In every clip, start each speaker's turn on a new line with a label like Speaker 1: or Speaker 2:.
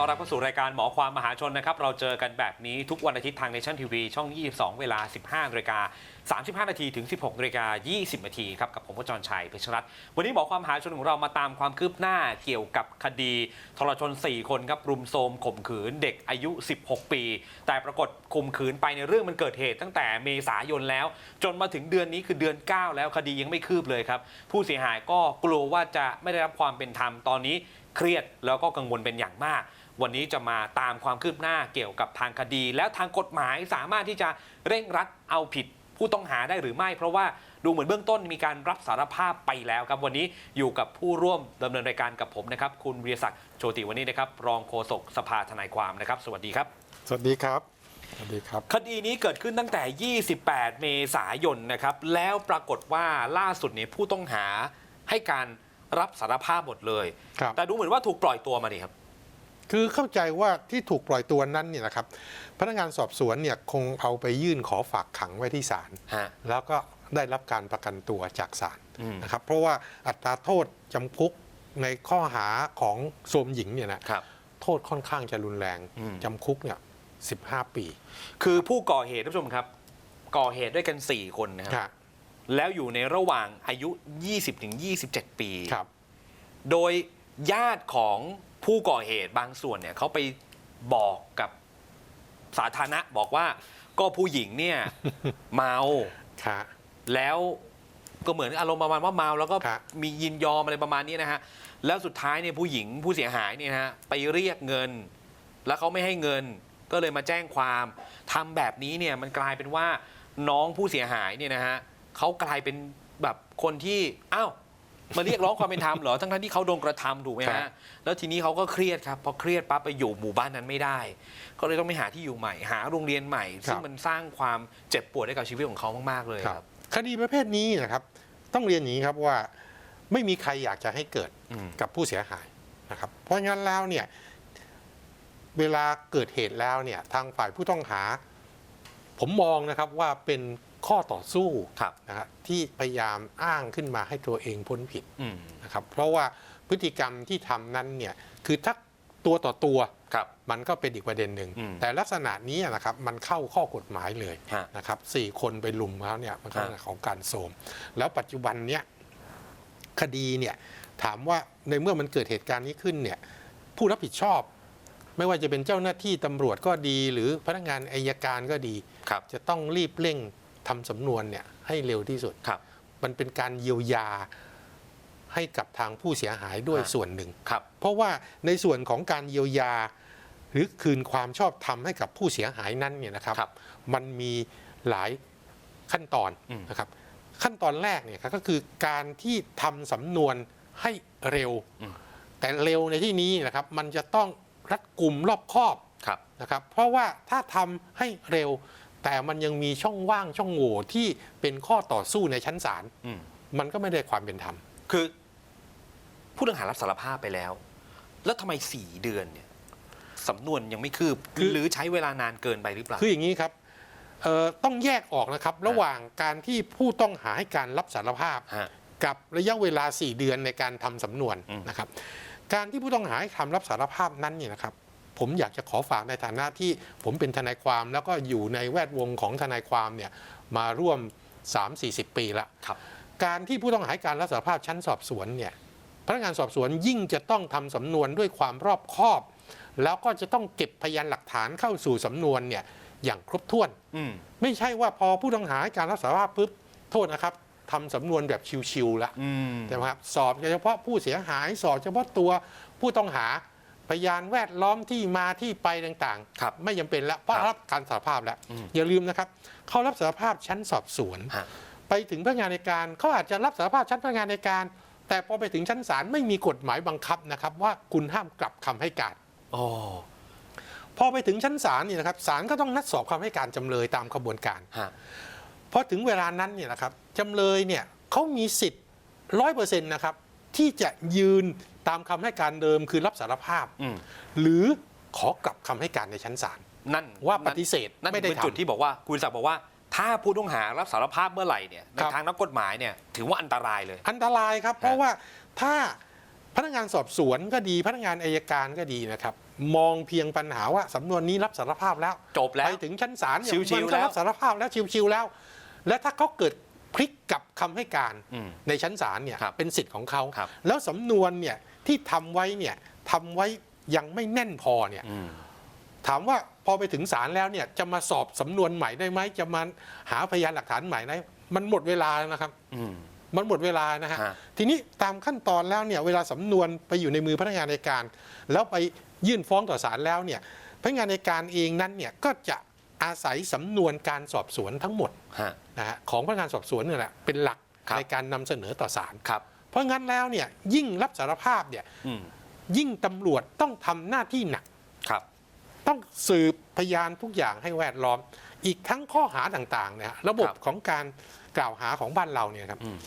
Speaker 1: ต้อนรับเข้าสู่รายการหมอความมหาชนนะครับ เราเจอกันแบบนี้ทุกวันอาทิตย์ทาง Nation TV ช่อง 22 เวลา 15นาฬิกา35 นาทีถึง 16นาฬิกา20 นาทีครับกับผมวจรชัยเพชรรัตน์วันนี้หมอความมหาชนของเรามาตามความคืบหน้าเกี่ยวกับคดีทรชน 4 คนครับรุมโทรมข่มขืนเด็กอายุ 16 ปี แต่ปรากฏข่มขืนไปในเรื่องมันเกิดเหตุตั้งแต่เมษายนแล้ว จนมาถึงเดือนนี้คือเดือน 9 แล้วคดียังไม่คืบเลยครับผู้เสียหายก็กลัวว่าจะไม่ได้รับความเป็นธรรมตอนนี้เครียดแล้วก็กังวลเป็นอย่างมาก วันนี้จะมาตามความคืบหน้าเกี่ยวกับทางคดี แล้วทางกฎหมายสามารถที่จะเร่งรัดเอาผิดผู้ต้องหาได้หรือไม่ เพราะว่าดูเหมือนเบื้องต้นมีการรับสารภาพไปแล้วครับวันนี้อยู่กับผู้ร่วมดำเนินรายการกับผมนะครับ คุณวีรศักดิ์โชติวันนี้นะครับ รองโฆษกสภาทนายความนะครับ สวัสดีครับ
Speaker 2: สวัสดีครับสวัสดีครับ
Speaker 1: คดีนี้เกิดขึ้นตั้งแต่ 28 เมษายนนะครับ แล้วปรากฏว่าล่าสุดเนี่ยผู้ต้องหาให้การรับสารภาพหมดเลย
Speaker 2: ครับ
Speaker 1: แต่ดูเหมือนว่าถูกปล่อยตัวมาดิครับ
Speaker 2: คือเข้าใจว่าที่ถูกปล่อยตัวนั้นเนี่ยนะครับพนักงานสอบสวนเนี่ยคงเอาไปยื่นขอฝากขังไว้ที่ศาล
Speaker 1: ฮะ
Speaker 2: แล้วก็ได้รับการประกันตัวจากศาล
Speaker 1: อืม
Speaker 2: นะครับเพราะว่าอัตราโทษจำคุกในข้อหาของโสมหญิงเนี่ยนะครับ โทษค่อนข้างจะรุนแรง
Speaker 1: อืม
Speaker 2: จำคุกเนี่ย15ปี
Speaker 1: คือผู้ก่อเหตุท่านผู้ชมครับ ก่อเหตุด้วยกัน 4 คนนะครับ
Speaker 2: ครับ
Speaker 1: แล้วอยู่ในระหว่างอายุ 20-27 ปี
Speaker 2: ครับ
Speaker 1: โดยญาติของ ผู้ก่อเหตุบางส่วนเนี่ยเขาไปบอกกับสาธารณะบอกว่าก็ผู้หญิงเนี่ย เมา
Speaker 2: ครับ
Speaker 1: แล้วก็เหมือนอารมณ์ประมาณว่าเมาแล้วก็
Speaker 2: ครับ
Speaker 1: มียินยอมอะไรประมาณนี้นะฮะแล้วสุดท้ายเนี่ยผู้หญิงผู้เสียหายเนี่ยนะฮะไปเรียกเงิน แล้วเขาไม่ให้เงินก็เลยมาแจ้งความทำแบบนี้เนี่ยมันกลายเป็นว่าน้องผู้เสียหายเนี่ยนะฮะเขากลายเป็นแบบคนที่อ้าว มาเรียกร้องความเป็นธรรมเหรอ ทั้งๆที่เขาโดนกระทำถูกไหม
Speaker 2: ครั
Speaker 1: ฮะ
Speaker 2: บ
Speaker 1: แล้วทีนี้เขาก็เครียดครับพอเครียดปั๊บไปอยู่หมู่บ้านนั้นไม่ได้ ก็เลยต้องไปหาที่อยู่ใหม่ หาโรงเรียนใหม่ ซึ่งมันสร้างความเจ็บปวดให้กับชีวิตของเขามากๆเลย
Speaker 2: ค
Speaker 1: ค
Speaker 2: รั
Speaker 1: รั
Speaker 2: บบคดีประเภทนี้นะครับ ต้องเรียนอย่างนี้ครับว่าไม่มีใครอยากจะให้เกิด
Speaker 1: อืม
Speaker 2: กับผู้เสียหายนะครับ เพราะงั้นแล้วเนี่ยเวลาเกิดเหตุแล้วเนี่ยทางฝ่ายผู้ต้องหา ผมมองนะครับว่าเป็น ข้อต่อสู้
Speaker 1: ครับ
Speaker 2: นะครับที่พยายามอ้างขึ้นมาให้ตัวเองพ้นผิด
Speaker 1: อืม
Speaker 2: นะครับเพราะว่าพฤติกรรมที่ทำนั้นเนี่ยคือถ้าตัวต่อตัว
Speaker 1: ครับ
Speaker 2: มันก็เป็นอีกประเด็นหนึ่ง
Speaker 1: อืม
Speaker 2: แต่ลักษณะนี้นะครับมันเข้าข้อกฎหมายเลย
Speaker 1: ฮะ
Speaker 2: นะครับสี่คนไปลุมแล้วเนี่ยมันก็
Speaker 1: ฮะ
Speaker 2: ของการโสม แล้วปัจจุบันเนี้ยคดีเนี่ยถามว่าในเมื่อมันเกิดเหตุการณ์นี้ขึ้นเนี่ยผู้รับผิดชอบ ไม่ว่าจะเป็นเจ้าหน้าที่ตำรวจก็ดี หรือพนักงานอายการก็ดี
Speaker 1: ครับ
Speaker 2: จะต้องรีบเร่ง ทำสำนวนเนี่ยให้เร็วที่สุด
Speaker 1: ครับ
Speaker 2: มันเป็นการเยียวยาให้กับทางผู้เสียหายด้วย
Speaker 1: ฮะ
Speaker 2: ส่วนหนึ่ง
Speaker 1: ครับ
Speaker 2: เพราะว่าในส่วนของการเยียวยา หรือคืนความชอบธรรมให้กับผู้เสียหายนั้นเนี่ยนะครับ
Speaker 1: ครับ
Speaker 2: มันมีหลายขั้นตอน
Speaker 1: อืม
Speaker 2: นะครับ ขั้นตอนแรกเนี่ยครับก็คือการที่ทำสำนวนให้เร็ว
Speaker 1: อืม
Speaker 2: แต่เร็วในที่นี้นะครับ มันจะต้องรัดกลุ่มรอบคอบ
Speaker 1: ครับ
Speaker 2: นะครับเพราะว่าถ้าทำให้เร็ว แต่มันยังมีช่องว่างช่องโหว่ที่เป็นข้อต่อสู้ในชั้นศาล
Speaker 1: อืม
Speaker 2: มันก็ไม่ได้ความเป็นธรรม
Speaker 1: คือ ผู้ต้องหารับสารภาพไปแล้ว แล้วทำไมสี่เดือนเนี่ยสำนวนยังไม่คืบ
Speaker 2: คือ
Speaker 1: หรือใช้เวลานานเกินไปหรือเปล่า
Speaker 2: คืออย่างนี้ครับเอ่อต้องแยกออกนะครับ ระหว่างการที่ผู้ต้องหาให้การรับสารภาพ
Speaker 1: ฮะ
Speaker 2: กับระยะเวลา 4 เดือนในการทำสำนวน
Speaker 1: อืม
Speaker 2: นะครับ การที่ผู้ต้องหาให้คำรับสารภาพนั้นเนี่ยนะครับ ผมอยากจะขอฝากในฐานะที่ผมเป็นทนายความ แล้วก็อยู่ในแวดวงของทนายความเนี่ยมาร่วม 3-40 ปีละ
Speaker 1: ครับ
Speaker 2: การที่ผู้ต้องหาให้การรับสารภาพชั้นสอบสวนเนี่ยพนักงานสอบสวนยิ่งจะต้องทำสำนวนด้วยความรอบคอบ แล้วก็จะต้องเก็บพยานหลักฐานเข้าสู่สำนวนเนี่ยอย่างครบถ้วน
Speaker 1: อืม
Speaker 2: ไม่ใช่ว่าพอผู้ต้องหาให้การรับสารภาพปุ๊บโทษนะครับทำสำนวนแบบชิวๆละ
Speaker 1: อืม
Speaker 2: ใช่ไหมครับสอบเฉพาะผู้เสียหายสอบเฉพาะตัวผู้ต้องหา พยานแวดล้อมที่มาที่ไปต่าง
Speaker 1: ครับ
Speaker 2: ๆ ไม่จำเป็นแล้วเพราะ
Speaker 1: ครับ
Speaker 2: รับการสารภาพแล้ว
Speaker 1: อืม
Speaker 2: อย่าลืมนะครับ เขารับสารภาพชั้นสอบสวน
Speaker 1: ฮะ
Speaker 2: ไปถึงพนักงานในการเขาอาจจะรับสารภาพชั้นพนักงานในการ แต่พอไปถึงชั้นศาลไม่มีกฎหมายบังคับนะครับ ว่าคุณห้ามกลับคำให้การ
Speaker 1: โอ้
Speaker 2: พอไปถึงชั้นศาลเนี่ยนะครับศาลก็ต้องนัดสอบคำให้การจำเลยตามขบวนการ
Speaker 1: ฮะ
Speaker 2: พอถึงเวลานั้นเนี่ยนะครับจำเลยเนี่ยเขามีสิทธิ์ร้อยเปอร์เซ็นต์นะครับที่จะยืน ตามคำให้การเดิมคือรับสารภาพ
Speaker 1: อืม
Speaker 2: หรือขอกลับคำให้การในชั้นศาล
Speaker 1: นั่น
Speaker 2: ว่าปฏิเสธ
Speaker 1: นั่น
Speaker 2: ไม่ได้
Speaker 1: เป็น
Speaker 2: ทำ
Speaker 1: จุดที่บอกว่าคุณศักดิ์บอกว่า ถ้าผู้ต้องหารับสารภาพเมื่อไหร่เนี่ยใน
Speaker 2: ครับ
Speaker 1: ทางนักกฎหมายเนี่ยถือว่าอันตรายเลย
Speaker 2: อันตรายครับ เพราะว่าถ้าพนักงานสอบสวนก็ดี พนักงานอายการก็ดีนะครับ มองเพียงปัญหาว่าสำนวนนี้รับสารภาพแล้ว
Speaker 1: จบแล้ว
Speaker 2: ไปถึงชั้นศาลเนี่ย
Speaker 1: ชิวๆ
Speaker 2: มัน
Speaker 1: แล้
Speaker 2: ก็
Speaker 1: ว
Speaker 2: รับสารภาพแล้วชิวๆแล้ว และถ้าเขาเกิดพลิกกลับคำให้การ
Speaker 1: อืม
Speaker 2: ในชั้นศาลเนี่ย
Speaker 1: ครับ
Speaker 2: เป็นสิทธิ์ของเขา
Speaker 1: ครับ
Speaker 2: แล้วสำนวนเนี่ย ที่ทำไว้เนี่ยทำไว้ยังไม่แน่นพอเนี่ย
Speaker 1: อืม
Speaker 2: ถามว่าพอไปถึงศาลแล้วเนี่ยจะมาสอบสำนวนใหม่ได้ไหมจะมาหาพยานหลักฐานใหม่ได้มันหมดเวลาแล้วนะครับ
Speaker 1: อืม
Speaker 2: มันหมดเวลานะฮะ
Speaker 1: ฮะ
Speaker 2: ทีนี้ตามขั้นตอนแล้วเนี่ยเวลาสำนวนไปอยู่ในมือพนักงานในการ แล้วไปยื่นฟ้องต่อศาลแล้วเนี่ยพนักงานในการเองนั้นเนี่ยก็จะอาศัยสำนวนการสอบสวนทั้งหมด
Speaker 1: ฮะ
Speaker 2: นะฮะของพนักงานสอบสวนเนี่ยแหละเป็นหลัก
Speaker 1: ครับ
Speaker 2: ในการนำเสนอต่อศาล
Speaker 1: ครับ
Speaker 2: เพ ราะงั้นแล้วเนี่ยยิ่งรับสารภาพเนี่ย
Speaker 1: อืม
Speaker 2: ยิ่งตำรวจต้องทำหน้าที่หนัก
Speaker 1: ครับ
Speaker 2: ต้องสืบพยานทุกอย่างให้แวดล้อม อีกทั้งข้อหาต่างๆเนี่ยระบบ
Speaker 1: ครับ
Speaker 2: ของการกล่าวหาของบ้านเราเนี่ยครับ
Speaker 1: อืม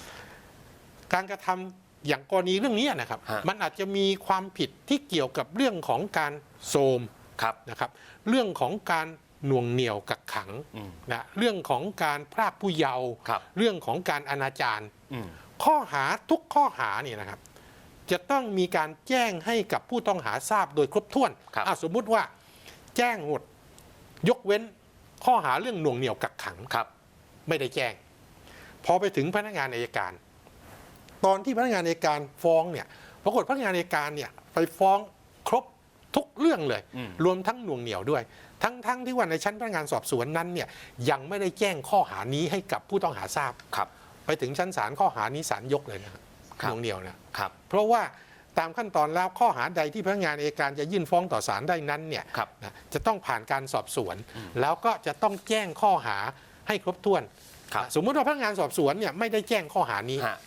Speaker 2: การกระทำอย่างกรณีเรื่องนี้นะครับ
Speaker 1: ฮะ
Speaker 2: มันอาจจะมีความผิดที่เกี่ยวกับเรื่องของการโทรม
Speaker 1: ครับ
Speaker 2: นะครับ เรื่องของการหน่วงเหนี่ยวกักขัง
Speaker 1: อืม
Speaker 2: นะเรื่องของการพรากผู้เยาว์
Speaker 1: ครับ
Speaker 2: เรื่องของการอนาจาร
Speaker 1: อืม
Speaker 2: ข้อหาทุกข้อหาเนี่ยนะครับ จะต้องมีการแจ้งให้กับผู้ต้องหาทราบโดยครบถ้วน
Speaker 1: ครับ
Speaker 2: อะสมมุติว่า แจ้งหมดยกเว้นข้อหาเรื่องหน่วงเหนี่ยวกักขัง
Speaker 1: ครับ
Speaker 2: ไม่ได้แจ้ง พอไปถึงพนักงานอายการ ตอนที่พนักงานอายการฟ้องเนี่ยปรากฏพนักงานอายการเนี่ยไปฟ้องครบทุกเรื่องเลย
Speaker 1: อืม
Speaker 2: รวมทั้งหน่วงเหนี่ยวด้วย ทั้งทั้งที่ว่าในชั้นพนักงานสอบสวนนั้นเนี่ยยังไม่ได้แจ้งข้อหานี้ให้กับผู้ต้องหาทราบ
Speaker 1: ครับ
Speaker 2: ไป ถึงชั้นศาลข้อหานี้ศาลยกเลยนะครับ
Speaker 1: ครับ
Speaker 2: หน่วงเหนี่ยวนะครับเพราะว่าตามขั้นตอนแล้วข้อหาใดที่พนักงานอายการจะยื่นฟ้องต่อศาลได้นั้นเนี่ย
Speaker 1: ครับ
Speaker 2: นะจะต้องผ่านการสอบสวน แล้วก็จะต้องแจ้งข้อหาให้ครบถ้วน
Speaker 1: ครับ
Speaker 2: สมมุติว่าพนักงานสอบสวนเนี่ยไม่ได้แจ้งข้อหานี้
Speaker 1: ฮะ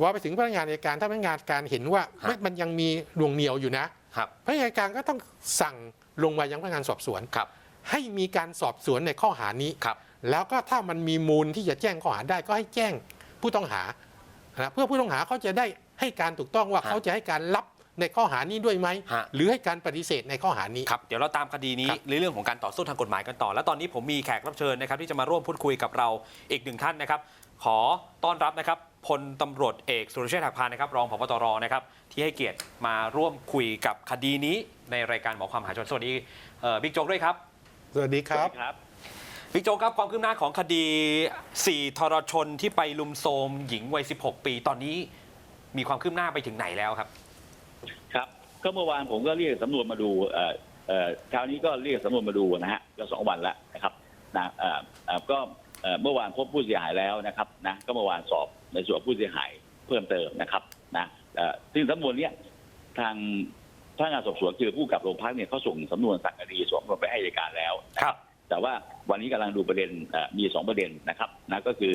Speaker 2: ว่าไปถึงพนักงานในการถ้าพนักงานการเห็นว่า
Speaker 1: ฮะ
Speaker 2: เฮ้ยมันยังมีหน่วงเหนียวอยู่นะครับพนักงานการก็ต้องสั่งลงมายังพนักงานสอบสวน
Speaker 1: ครับ
Speaker 2: ให้มีการสอบสวนในข้อหานี้
Speaker 1: ครับ
Speaker 2: แล้วก็ถ้ามันมีมูลที่จะแจ้งข้อหาได้ก็ให้แจ้งผู้ต้องหานะเพื่อผู้ต้องหาเขาจะได้ให้การถูกต้องว่า
Speaker 1: ฮะ
Speaker 2: เขาจะให้การรับในข้อหานี้ด้วยไหม
Speaker 1: ฮะ
Speaker 2: หรือให้การปฏิเสธในข้อหานี้
Speaker 1: ครับ เดี๋ยวเราตามคดีนี้
Speaker 2: ครับ
Speaker 1: ในเรื่องของการต่อสู้ทางกฎหมายกันต่อ แล้วตอนนี้ผมมีแขกรับเชิญนะครับที่จะมาร่วมพูดคุยกับเราอีกหนึ่งท่านนะครับ ขอต้อนรับนะครับพลตำรวจเอกสุรเชษฐ์หักพานนะครับ รองผบตรนะครับที่ให้เกียรติมาร่วมคุยกับคดีนี้ในรายการหมอความมหาชนสวัสดีเอ่อบิ๊กโจ๊กด้วยครับ
Speaker 2: สวัสดีครับ
Speaker 3: ครับ
Speaker 1: บิ๊กโจ๊กครับความคืบหน้าของคดี 4 ทรชนที่ไปลุมโทรมหญิงวัย 16 ปีตอนนี้มีความคืบหน้าไปถึงไหนแล้วครับ
Speaker 3: ครับ ก็เมื่อวานผมก็เรียกสำนวนมาดูเอ่อเอ่อเช้านี้ก็เรียกสำนวนมาดูนะฮะก็สองวันแล้วนะครับนะเอ่อเอ่อก็เอ่อเมื่อวานพบผู้เสียหายแล้วนะครับนะก็เมื่อวานสอบในส่วนผู้เสียหายเพิ่มเติมนะครับนะเอ่อซึ่งสำนวนเนี้ยทางพนักงานสอบสวนคือผู้กับโรงพักเนี่ยเขาส่งสำนวนสั่งคดีส่งมาไปให้อัยการแล้ว
Speaker 1: ครับ
Speaker 3: แต่ว่าวันนี้กำลังดูประเด็นเอ่อมีสองประเด็นนะครับนะก็คือ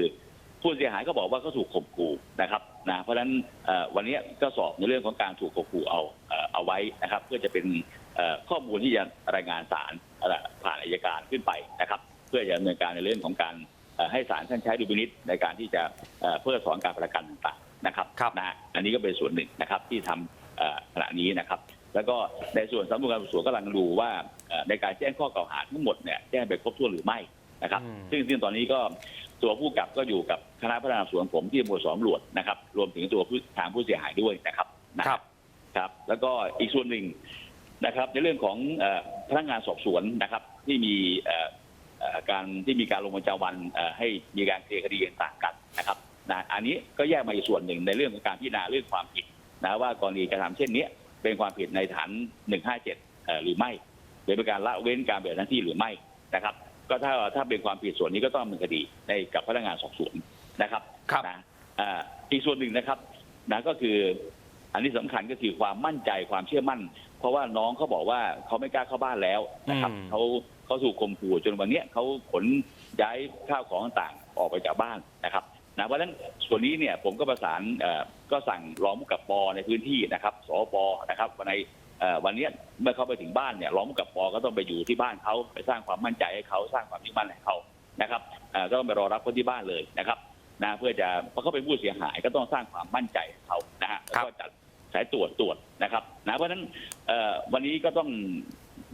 Speaker 3: ผู้เสียหายก็บอกว่าเขาถูกข่มขู่นะครับนะเพราะฉะนั้นเอ่อวันนี้ก็สอบในเรื่องของการถูกข่มขู่เอาเอ่อเอาไว้นะครับ เพื่อจะเป็นเอ่อข้อมูลที่จะรายงานศาลเอ่อผ่านอายการขึ้นไปนะครับ เพื่อจะดำเนินการในเรื่องของการเอ่อให้ศาลท่านใช้ดุลพินิษในการที่จะเอ่อเพื่อสอนการประกันต่างๆนะครับ
Speaker 1: ครับ
Speaker 3: นะฮะอันนี้ก็เป็นส่วนหนึ่งนะครับที่ทำเอ่อขณะนี้นะครับ แล้วก็ในส่วนสำนวนการสอบสวนกำลังดูว่าเอ่อในการแจ้งข้อกล่าวหาทั้งหมดเนี่ยแจ้งไปครบถ้วนหรือไม่นะครับ
Speaker 1: อืม
Speaker 3: ซึ่งซึ่งตอนนี้ก็ตัวผู้กับก็อยู่กับคณะพนักงานสอบสวนผมที่ตำรวจสอบตำรวจนะครับ รวมถึงตัวผู้ทางผู้เสียหายด้วยนะครับนะครับครับ แล้วก็อีกส่วนหนึ่งนะครับ ในเรื่องของเอ่อพนักงานสอบสวนนะครับ ที่มีเอ่อเอ่อการที่มีการลงบันทึกประจำวันเอ่อให้มีการเคลียร์คดีต่างๆกันนะครับนะอันนี้ก็แยกมาอีกส่วนหนึ่งในเรื่องของการพิจารณาเรื่องความผิดนะว่ากรณีกระทำเช่นเนี้ย เป็นความผิดในฐาน 157เอ่อหรือไม่หรือเป็นการละเว้นการปฏิบัติหน้าที่หรือไม่นะครับ ก็ถ้าถ้าเป็นความผิดส่วนนี้ก็ต้องดำเนินคดีในกับพนักงานสอบสวนนะครับ
Speaker 1: ครับ
Speaker 3: นะอ่าอีกส่วนหนึ่งนะครับนะก็คืออันนี้สำคัญก็คือความมั่นใจความเชื่อมั่น เพราะว่าน้องเขาบอกว่าเขาไม่กล้าเข้าบ้านแล้วนะครับ
Speaker 1: อืม
Speaker 3: เขาเขาถูกข่มขู่จนวันเนี้ยเขาขนย้ายข้าวของต่างๆออกไปจากบ้านนะครับ นะเพราะฉะนั้นส่วนนี้เนี่ยผมก็ประสานเอ่อก็สั่งรองผู้กับปอในพื้นที่นะครับสอปนะครับวันในเอ่อวันเนี้ยเมื่อเขาไปถึงบ้านเนี่ยรองผู้กับปอก็ต้องไปอยู่ที่บ้านเขาไปสร้างความมั่นใจให้เขาสร้างความเชื่อมั่นให้เขานะครับเอ่อก็ต้องไปรอรับเขาที่บ้านเลยนะครับนะเพื่อจะเพราะเขาเป็นผู้เสียหายก็ต้องสร้างความมั่นใจให้เขานะฮะแล้วก็จัดสายตรวจตรวจนะครับนะเพราะฉะนั้นเอ่อวันนี้ก็ต้อง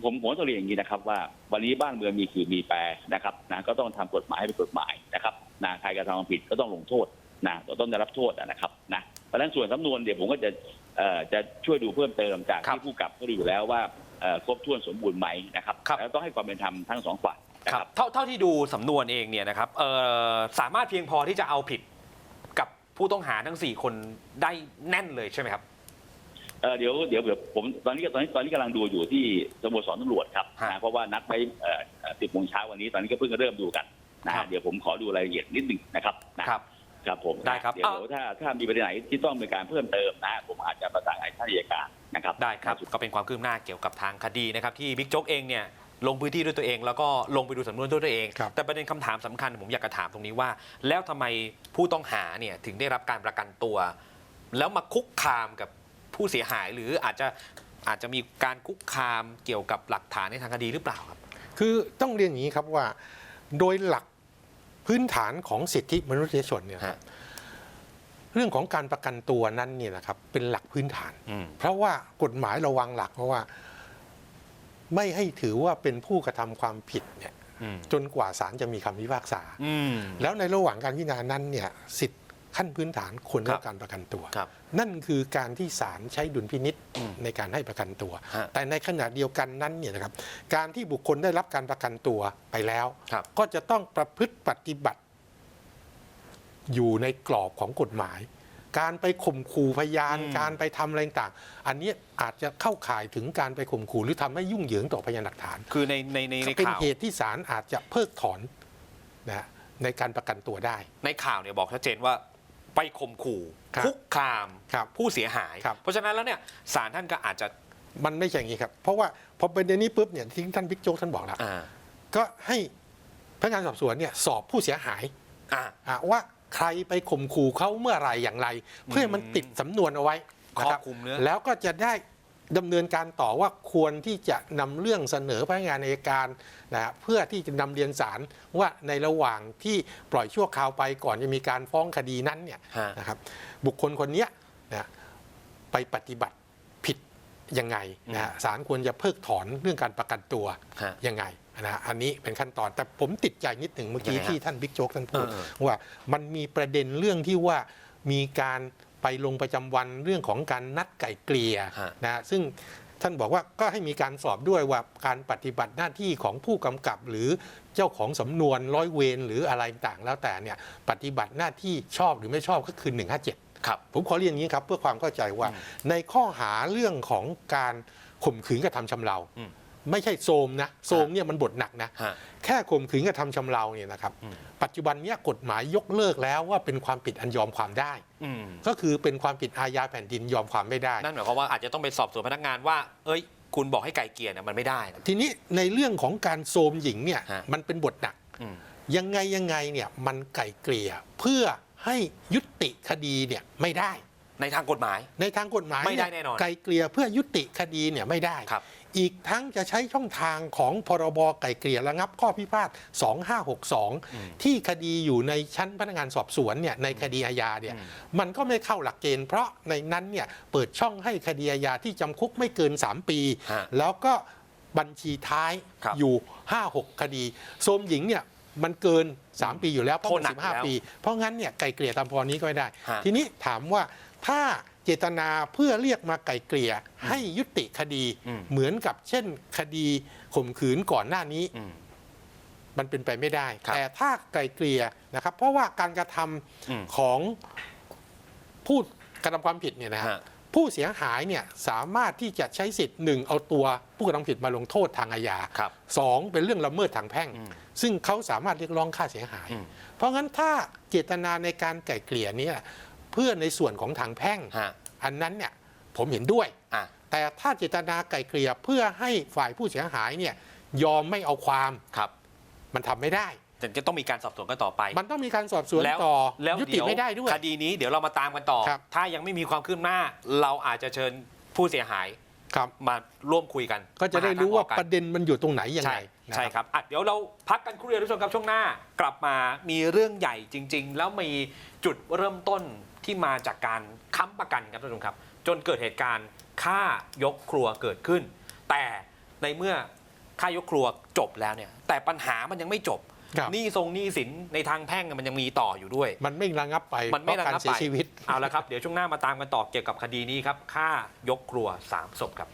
Speaker 3: ผมผมต้องเรียนอย่างนี้นะครับ ว่าวันนี้บ้านเมืองมีคือมีแปรนะครับนะก็ต้องทำกฎหมายให้เป็นกฎหมายนะครับ นะใครกระทำความผิดก็ต้องลงโทษนะต้องได้รับโทษนะครับนะเพราะฉะนั้นส่วนสำนวนเดี๋ยวผมก็จะเอ่อจะช่วยดูเพิ่มเติมจาก
Speaker 1: ครับ
Speaker 3: ที่ผู้กับก็ดูอยู่แล้วว่าเอ่อครบถ้วนสมบูรณ์ไหมนะครับ
Speaker 1: ครับ
Speaker 3: แล้วต้องให้ความเป็นธรรมทั้งสองฝ่ายนะ
Speaker 1: ค
Speaker 3: ค
Speaker 1: รั
Speaker 3: รั
Speaker 1: บบเท่าเท่าที่ดูสำนวนเองเนี่ยนะครับเอ่อสามารถเพียงพอที่จะเอาผิดกับผู้ต้องหาทั้ง 4 คนได้แน่นเลยใช่ไหมครับ
Speaker 3: เอ่อเดี๋ยวเดี๋ยวเดี๋ยวผมตอนนี้ตอนนี้ตอนนี้กำลังดูอยู่ที่สโมสรตำรวจครับ
Speaker 1: ฮะ
Speaker 3: นะเพราะว่านัดไว้สิบโมงเช้าวันนี้ตอนนี้ก็เพิ่งเริ่มดูกัน นะครับเดี๋ยวผมขอดูรายละเอียดนิดหนึ่งนะครับนะครับครับผม
Speaker 1: ได้ครับ
Speaker 3: เดี๋ยว
Speaker 1: อ้าว
Speaker 3: ถ้าถ้ามีประเด็นไหนที่ต้องมีการเพิ่มเติมนะผมอาจจะประสานให้ท่านอัยการนะครับ
Speaker 1: ได้ครับก็เป็นความคืบหน้าเกี่ยวกับทางคดีนะครับที่บิ๊กโจ๊กเองเนี่ยลงพื้นที่ด้วยตัวเองแล้วก็ลงไปดูสำนวนด้วยตัวเอง
Speaker 2: ครับ
Speaker 1: แต่ประเด็นคำถามสำคัญผมอยากจะถามตรงนี้ว่า แล้วทำไมผู้ต้องหาเนี่ยถึงได้รับการประกันตัว แล้วมาคุกคามกับผู้เสียหายหรืออาจจะอาจจะมีการคุกคามเกี่ยวกับหลักฐานในทางคดีหรือเปล่าครับ
Speaker 2: คือต้องเรียนอย่างนี้ครับว่า โดยหลัก พื้นฐานของสิทธิมนุษยชนเนี่ยครับ
Speaker 1: ฮะ
Speaker 2: เรื่องของการประกันตัวนั้นเนี่ยนะครับเป็นหลักพื้นฐาน
Speaker 1: อืม
Speaker 2: เพราะว่ากฎหมายระวังหลักเพราะว่า ไม่ให้ถือว่าเป็นผู้กระทำความผิดเนี่ย
Speaker 1: อืม
Speaker 2: จนกว่าศาลจะมีคำพิพากษา
Speaker 1: อืม
Speaker 2: แล้วในระหว่างการพิจารณานั้นเนี่ยสิทธิ ขั้นพื้นฐานควรได้
Speaker 1: ครั
Speaker 2: รับบการประกันตัว
Speaker 1: ครับ
Speaker 2: นั่นคือการที่ศาลใช้ดุลพินิษ
Speaker 1: อืม
Speaker 2: ในการให้ประกันตัว
Speaker 1: ฮะ
Speaker 2: แต่ในขณะเดียวกันนั้นเนี่ยนะครับการที่บุคคลได้รับการประกันตัวไปแล้ว
Speaker 1: ครับ
Speaker 2: ก็จะต้องประพฤติปฏิบัติ อยู่ในกรอบของกฎหมาย การไปข่มขู่พยาน
Speaker 1: อืม
Speaker 2: การไปทำอะไรต่างๆอันนี้อาจจะเข้าข่ายถึงการไปข่มขู่หรือทำให้ยุ่งเหยิงต่อพยานหลักฐาน
Speaker 1: คือในในในใน
Speaker 2: เป็น
Speaker 1: ข่าว
Speaker 2: เหตุที่ศาลอาจจะเพิกถอนนะฮะในการประกันตัวได้
Speaker 1: ในข่าวเนี่ยบอกชัดเจนว่า ไปข่มขู่
Speaker 2: ครับ
Speaker 1: คุกคาม
Speaker 2: ครับ
Speaker 1: ผู้เสียหาย
Speaker 2: ครับ
Speaker 1: เพราะฉะนั้นแล้วเนี่ยศาลท่านก็อาจจะ
Speaker 2: มันไม่ใช่อย่างนี้ครับ เพราะว่าพอเป็นในนี้ปุ๊บเนี่ยที่ท่านบิ๊กโจ๊กท่านบอกแล้ว
Speaker 1: อ่า
Speaker 2: ก็ให้พนักงานสอบสวนเนี่ยสอบผู้เสียหาย
Speaker 1: อ่า
Speaker 2: อะว่าใครไปข่มขู่เขาเมื่อไหรอย่างไร เพื่อให้มันติดสำนวนเอาไว้
Speaker 1: ค
Speaker 2: นะ
Speaker 1: รอ
Speaker 2: ครับบ
Speaker 1: คลุมเนื้อ
Speaker 2: แล้วก็จะได้ ดำเนินการต่อว่าควรที่จะนำเรื่องเสนอพนักงานอัยการนะฮะเพื่อที่จะนำเรียนศาลว่าในระหว่างที่ปล่อยชั่วคราวไปก่อนจะมีการฟ้องคดีนั้นเนี่ย
Speaker 1: ฮะ
Speaker 2: นะครับบุคคลคนเนี้ยนะไปปฏิบัติผิดยังไงนะฮะศาลควรจะเพิกถอนเรื่องการประกันตัว
Speaker 1: ฮะ
Speaker 2: ยังไงนะฮะอันนี้เป็นขั้นตอนแต่ผมติดใจนิดหนึ่งเมื่อกี้
Speaker 1: ยังไงฮะ
Speaker 2: ที่ท่านบิ๊กโจ๊กท่านพูด
Speaker 1: เออ
Speaker 2: ว่ามันมีประเด็นเรื่องที่ว่ามีการ ไปลงประจำวันเรื่องของการนัดไก่เกลี่ย
Speaker 1: ฮะ
Speaker 2: นะฮะซึ่งท่านบอกว่าก็ให้มีการสอบด้วยว่าการปฏิบัติหน้าที่ของผู้กำกับหรือเจ้าของสำนวนร้อยเวรหรืออะไรต่างแล้วแต่เนี่ยปฏิบัติหน้าที่ชอบหรือไม่ชอบก็คือ 157
Speaker 1: ครับ
Speaker 2: ผมขอเรียนอย่างนี้ครับเพื่อความเข้าใจว่า
Speaker 1: อืม
Speaker 2: ในข้อหาเรื่องของการข่มขืนกระทำชำเรา
Speaker 1: อืม
Speaker 2: ไม่ใช่โซมนะโซมเนี่ยมันบทหนักนะ
Speaker 1: ฮะ
Speaker 2: แค่ข่มขืนกระทำชำเราเนี่ยนะครับ
Speaker 1: อืม
Speaker 2: ปัจจุบันเนี้กฎหมายยกเลิกแล้วว่าเป็นความผิดอันยอมความได้
Speaker 1: อืม
Speaker 2: ก็คือเป็นความผิดอาญาแผ่นดินยอมความไม่ได้
Speaker 1: นั่นหมายความว่าอาจจะต้องไปสอบสวนพนักงานว่า เอ้ย คุณบอกให้ไก่เกลี่ยเนี่ยมันไม่ได้นะ
Speaker 2: ทีนี้ในเรื่องของการโซมหญิงเนี่ย
Speaker 1: ฮะ
Speaker 2: มันเป็นบทหนัก
Speaker 1: อืม
Speaker 2: ยังไงยังไงเนี่ยมันไก่เกลี่ยเพื่อให้ยุติคดีเนี่ยไม่ได้
Speaker 1: ในทางกฎหมาย
Speaker 2: ในทางกฎหมาย
Speaker 1: ไม่ได้
Speaker 2: เย
Speaker 1: แน่นอน
Speaker 2: ไกลเกลี่ยเพื่อยุติคดีเนี่ยไม่ได้
Speaker 1: ครับ
Speaker 2: อีกทั้งจะใช้ช่องทางของพรบไก่เกลี่ยระงับข้อพิพาท 2562 ที่คดีอยู่ในชั้นพนักงานสอบสวนเนี่ยในคดีอาญาเนี่ย
Speaker 1: อืม
Speaker 2: มันก็ไม่เข้าหลักเกณฑ์เพราะในนั้นเนี่ยเปิดช่องให้คดีอาญาที่จำคุกไม่เกิน 3 ปี
Speaker 1: ฮะ
Speaker 2: แล้วก็บัญชีท้าย
Speaker 1: ครับ
Speaker 2: อยู่ 5-6 คดีโสมหญิงเนี่ยมันเกิน 3 ปีอยู่แล้วเพราะ
Speaker 1: โทษ
Speaker 2: มัน
Speaker 1: หนักอยู่แล้ว
Speaker 2: 15ปี เพราะงั้นเนี่ยไก่เกลี่ยตามพรนี้ก็ไม่ได้
Speaker 1: ฮะ
Speaker 2: ทีนี้ถามว่า ถ้าเจตนาเพื่อเรียกมาไก่เกลี่ยให้ยุติคดี
Speaker 1: อืม
Speaker 2: เหมือนกับเช่นคดีข่มขืนก่อนหน้านี้
Speaker 1: อืม
Speaker 2: มันเป็นไปไม่ได้
Speaker 1: ครับ
Speaker 2: แต่ถ้าไก่เกลี่ยนะครับ เพราะว่าการกระทำ
Speaker 1: อืม
Speaker 2: ของผู้กระทำความผิดเนี่ยนะฮะ
Speaker 1: ฮะ
Speaker 2: ผู้เสียหายเนี่ยสามารถที่จะใช้สิทธิ์หนึ่งเอาตัวผู้กระทำผิดมาลงโทษทางอาญา
Speaker 1: ครับ
Speaker 2: สองเป็นเรื่องละเมิดทางแพ่ง
Speaker 1: อืม
Speaker 2: ซึ่งเขาสามารถเรียกร้องค่าเสียหาย
Speaker 1: อืม
Speaker 2: เพราะงั้นถ้าเจตนาในการไก่เกลี่ยเนี่ยเพื่อในส่วนของทางแพ่ง
Speaker 1: ฮะ
Speaker 2: อันนั้นเนี่ยผมเห็นด้วย
Speaker 1: อะ
Speaker 2: แต่ถ้าเจตนาไก่เกลี่ยเพื่อให้ฝ่ายผู้เสียหายเนี่ยยอมไม่เอาความ
Speaker 1: ครับ
Speaker 2: มันทำไม่ได้
Speaker 1: แต่จะต้องมีการสอบสวนกันต่อไป
Speaker 2: มันต้องมีการสอบสวน
Speaker 1: แล้ว
Speaker 2: ต่อ
Speaker 1: แล้ว
Speaker 2: ยุติ
Speaker 1: เดี๋ยว
Speaker 2: ไม่ได้ด้วย
Speaker 1: คดีนี้เดี๋ยวเรามาตามกันต่อ
Speaker 2: ครับ
Speaker 1: ถ้ายังไม่มีความคืบหน้า เราอาจจะเชิญผู้เสียหาย
Speaker 2: ครับ
Speaker 1: มาร่วมคุยกัน
Speaker 2: ก็จะได้รู้ว่า
Speaker 1: หทงออกกัน
Speaker 2: ประเด็นมันอยู่ตรงไหนยังไง
Speaker 1: ใช่
Speaker 2: นะ
Speaker 1: ใช่ครับอะเดี๋ยวเราพักกันครู่เดียวทุกผู้ชมครับช่วงหน้า กลับมามีเรื่องใหญ่จริง ๆ แล้วมีจุดเริ่มต้น ที่มาจากการค้ำประกันครับท่านผู้ชมครับ จนเกิดเหตุการณ์ฆ่ายกครัวเกิดขึ้น แต่ในเมื่อฆ่ายกครัวจบแล้วเนี่ยแต่ปัญหามันยังไม่จบ
Speaker 2: ครับ
Speaker 1: หนี้ทรงหนี้สินในทางแพ่งมันยังมีต่ออยู่ด้วย
Speaker 2: มันไม่ระงับไป
Speaker 1: มันไม่
Speaker 2: เพราะการ
Speaker 1: ระงับ
Speaker 2: เสีย
Speaker 1: ไป
Speaker 2: ชีวิต
Speaker 1: เอาละครับ เดี๋ยวช่วงหน้ามาตามกันต่อเกี่ยวกับคดีนี้ครับฆ่ายกครัว3ศพครับ